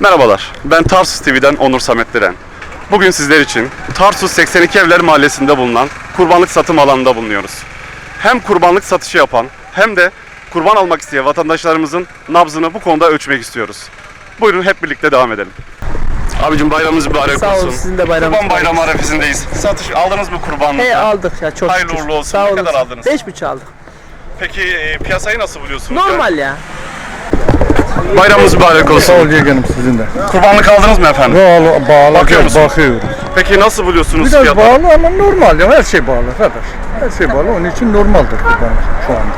Merhabalar, ben Tarsus TV'den Onur Samet Diren. Bugün sizler için Tarsus 82 Evler Mahallesi'nde bulunan kurbanlık satım alanında bulunuyoruz. Hem kurbanlık satışı yapan hem de kurban almak isteyen vatandaşlarımızın nabzını bu konuda ölçmek istiyoruz. Buyurun hep birlikte devam edelim. Abicim bayramınız mübarek Sağ olsun. olun sizin de bayramınız. Kurban bayramı arefesindeyiz. Satış aldınız mı kurbanlığı? He aldık ya çok Hayırlı şükür. uğurlu olsun. Sağ Ne olun. kadar aldınız? Beş buçuk aldık. Peki e, piyasayı nasıl buluyorsunuz? Normal ya. Bayramınız mübarek olsun. Sağ ol yeğenim sizin de. Kurbanlık aldınız mı efendim? Bağlı, bağlı, Bakıyor musunuz? bakıyorum. Peki nasıl buluyorsunuz Biraz fiyatları? bağlı ama normal ya her şey bağlı kardeş. Her şey bağlı onun için normaldir kurban şu anda.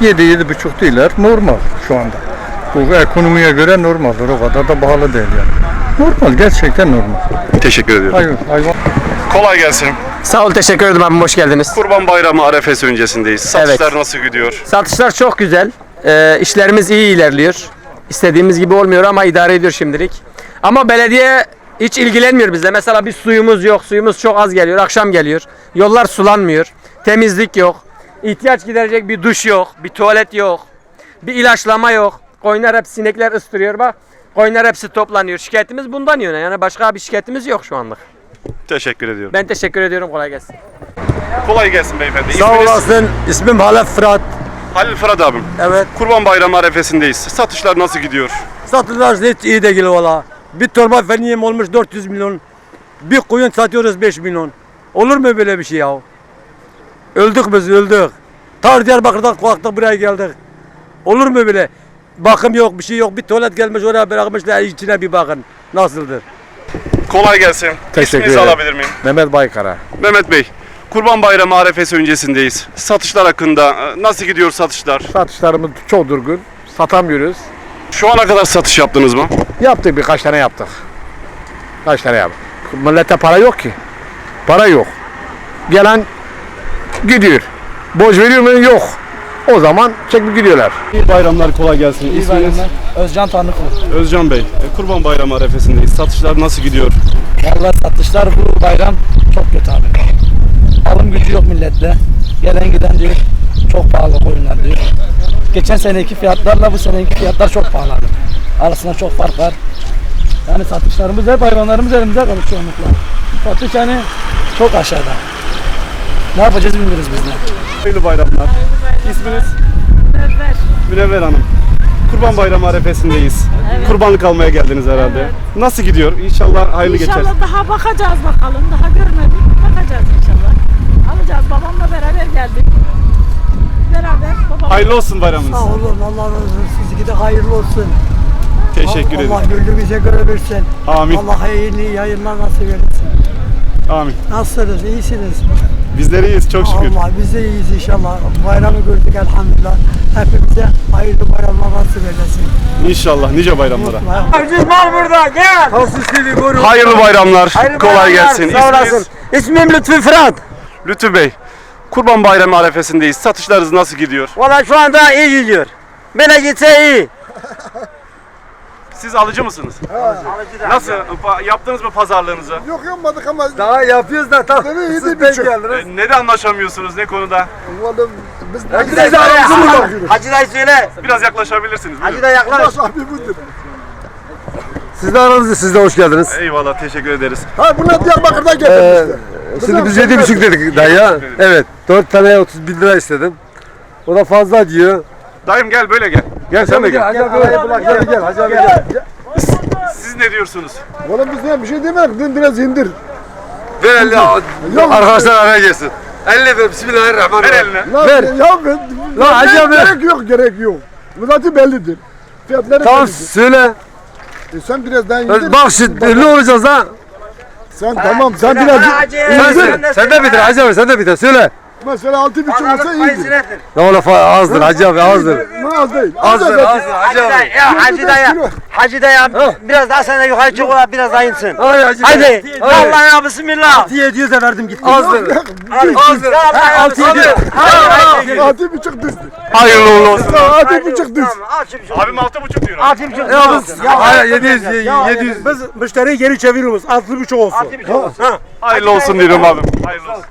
Yedi, yedi buçuk değiller normal şu anda. Bu ekonomiye göre normaldir o kadar da pahalı değil yani. Normal gerçekten normal. Teşekkür ediyorum. Hayır, hayvan. Kolay gelsin. Sağ ol teşekkür ederim abim hoş geldiniz. Kurban Bayramı arefesi öncesindeyiz. Satışlar Evet. nasıl gidiyor? Satışlar çok güzel. Ee, işlerimiz iyi ilerliyor. İstediğimiz gibi olmuyor ama idare ediyor şimdilik. Ama belediye hiç ilgilenmiyor bizle. Mesela bir suyumuz yok. Suyumuz çok az geliyor. Akşam geliyor. Yollar sulanmıyor. Temizlik yok. İhtiyaç giderecek bir duş yok. Bir tuvalet yok. Bir ilaçlama yok. Koyunlar hep sinekler ıstırıyor bak. Koyunlar hepsi toplanıyor. Şikayetimiz bundan yöne. Yani başka bir şikayetimiz yok şu anlık. Teşekkür ediyorum. Ben teşekkür ediyorum. Kolay gelsin. Kolay gelsin beyefendi. Sağ İsminiz? olasın. İsmim Halef Fırat. Halil Fırat abim. Evet. Kurban Bayramı arefesindeyiz. Satışlar nasıl gidiyor? Satışlar hiç iyi değil valla. Bir torba feniyem olmuş 400 milyon. Bir koyun satıyoruz 5 milyon. Olur mu böyle bir şey ya? Öldük biz öldük. Tar Diyarbakır'dan kalktık buraya geldik. Olur mu böyle? Bakım yok bir şey yok. Bir tuvalet gelmiş oraya bırakmışlar içine bir bakın. Nasıldır? Kolay gelsin. Teşekkür İsminizi ederim. alabilir miyim? Mehmet Baykara. Mehmet Bey. Kurban Bayramı arefesi öncesindeyiz. Satışlar hakkında e, nasıl gidiyor satışlar? Satışlarımız çok durgun. Satamıyoruz. Şu ana kadar satış yaptınız mı? Yaptık birkaç tane yaptık. Kaç tane yaptık. Millete para yok ki. Para yok. Gelen gidiyor. Borç veriyor mu? Yok. O zaman çekip gidiyorlar. İyi bayramlar kolay gelsin. İsminiz? Özcan Tanrıkulu. Özcan Bey. E, Kurban Bayramı arefesindeyiz. Satışlar nasıl gidiyor? Vallahi satışlar bu bayram çok kötü abi. Alım gücü yok millette. Gelen giden diyor çok pahalı koyunlar diyor. Geçen seneki fiyatlarla bu seneki fiyatlar çok pahalı abi. Arasında çok fark var. Yani satışlarımız hep hayvanlarımız elimizde kalır çoğunlukla. Satış yani çok aşağıda. Ne yapacağız bilmiyoruz biz de. Hayırlı bayramlar. İsminiz? Münevver. Münevver Hanım. Kurban Bayramı arefesindeyiz. Kurbanlık almaya geldiniz herhalde. Nasıl gidiyor? İnşallah hayırlı geçer. İnşallah daha bakacağız bakalım. Daha görmedik. Bakacağız inşallah. Alacağız. Babamla beraber geldik. Beraber babam Hayırlı olsun bayramınız. Sağ olun Allah razı olsun. Sizinki de hayırlı olsun. Teşekkür Allah ederim. gönlünüze göre versin. Amin. Allah hayırlı yayınlar nasip eylesin. Amin. Nasılsınız? İyisiniz? Bizler iyiyiz çok şükür. Allah biz de iyiyiz inşallah. Bayramı gördük elhamdülillah. Hepimize hayırlı bayramlar nasip eylesin. İnşallah nice bayramlara. Aziz mal burada gel. Hayırlı bayramlar. Kolay gelsin. Sağ olasın. İsmim Lütfü Fırat. Lütfü Bey. Kurban Bayramı arefesindeyiz. Satışlarınız nasıl gidiyor? Valla şu anda iyi gidiyor. Böyle gitse iyi. Siz alıcı mısınız? Nasıl? Pa- Yaptınız mı pazarlığınızı? Yok yapmadık ama Daha yapıyoruz da tam. Tabii yedi buçuk. E, ne de anlaşamıyorsunuz ne konuda? Biz Hacı dayı söyle. Hacı dayı söyle. Biraz yaklaşabilirsiniz. buyurun. Hacı dayı yaklaş. abi budur. Siz de aranızda siz de hoş geldiniz. Eyvallah teşekkür ederiz. Ha bunlar Diyarbakır'dan getirmişler. Şimdi biz yedi buçuk dedik dayıya. Evet. Dört taneye 30 bin lira istedim. O da fazla diyor. Dayım gel böyle gel. Gel sen de gel. Hacı abi gel. Hacı abi gel. Siz ne diyorsunuz? Oğlum biz ne bir şey demedik. Dün biraz indir. Ver elini. Arkadaşlar araya gelsin. Elle ver. Bismillahirrahmanirrahim. Ver eline. Lan Ver. Ya ben, Lan Hacı abi. Gerek yok gerek yok. Bu zaten bellidir. Fiyatları Tamam bellidir. söyle. E sen biraz daha indir. Bak şimdi ne olacağız ha? Sen tamam sen biraz Sen, indir. sen de bitir Hacı abi sen de bitir. Söyle. Mesela altı buçuk olsa indir. Ne ola fa- azdır Hacı abi azdır. Ne az değil. Azdır zaten. azdır Hacı abi. Ya Hacı dayı. Hacı dayı biraz daha sen de yukarı çık ola biraz daha insin. Hadi Hacı Hadi. Hadi. Vallahi ya bismillah. 700 de verdim gitti. Azdır. Azdır. Altı yedi. Altı buçuk düz. Hayırlı uğurlu olsun. Altı buçuk düz. Abim altı buçuk diyor. Altı buçuk. Ya biz hayır 700 700. Biz müşteriyi geri çeviriyoruz. Altı buçuk olsun. Hayırlı olsun diyorum abim. Hayırlı olsun.